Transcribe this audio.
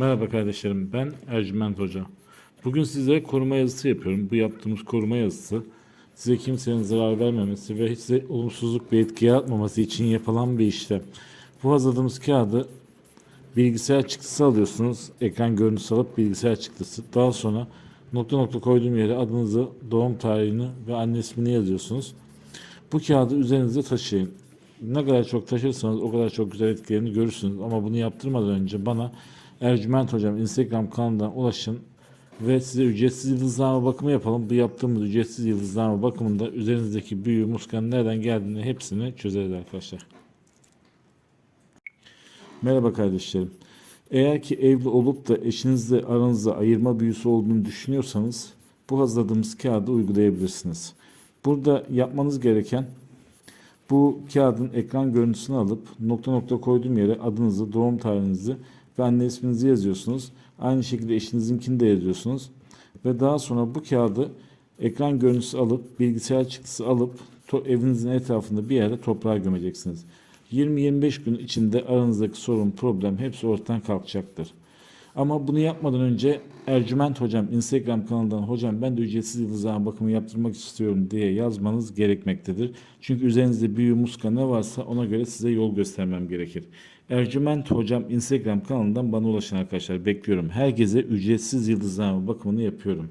Merhaba kardeşlerim, ben Ercüment Hoca. Bugün size koruma yazısı yapıyorum. Bu yaptığımız koruma yazısı size kimsenin zarar vermemesi ve size olumsuzluk bir etki yaratmaması için yapılan bir işlem. Bu hazırladığımız kağıdı bilgisayar çıktısı alıyorsunuz. Ekran görüntüsü alıp bilgisayar çıktısı. Daha sonra nokta nokta koyduğum yere adınızı, doğum tarihini ve anne ismini yazıyorsunuz. Bu kağıdı üzerinizde taşıyın. Ne kadar çok taşırsanız o kadar çok güzel etkilerini görürsünüz. Ama bunu yaptırmadan önce bana Ercüment Hocam Instagram kanalından ulaşın ve size ücretsiz yıldızlama bakımı yapalım. Bu yaptığımız ücretsiz yıldızlama bakımında üzerinizdeki büyü, muskan nereden geldiğini hepsini çözeriz arkadaşlar. Merhaba kardeşlerim. Eğer ki evli olup da eşinizle aranızda ayırma büyüsü olduğunu düşünüyorsanız bu hazırladığımız kağıdı uygulayabilirsiniz. Burada yapmanız gereken bu kağıdın ekran görüntüsünü alıp nokta nokta koyduğum yere adınızı, doğum tarihinizi ve anne isminizi yazıyorsunuz. Aynı şekilde eşinizinkini de yazıyorsunuz. Ve daha sonra bu kağıdı ekran görüntüsü alıp bilgisayar çıktısı alıp evinizin etrafında bir yerde toprağa gömeceksiniz. 20-25 gün içinde aranızdaki sorun, problem hepsi ortadan kalkacaktır. Ama bunu yapmadan önce Ercüment Hocam Instagram kanalından hocam ben de ücretsiz yıldızlama bakımı yaptırmak istiyorum diye yazmanız gerekmektedir. Çünkü üzerinizde büyü, muska ne varsa ona göre size yol göstermem gerekir. Ercüment Hocam Instagram kanalından bana ulaşın arkadaşlar. Bekliyorum. Herkese ücretsiz yıldızlama bakımını yapıyorum.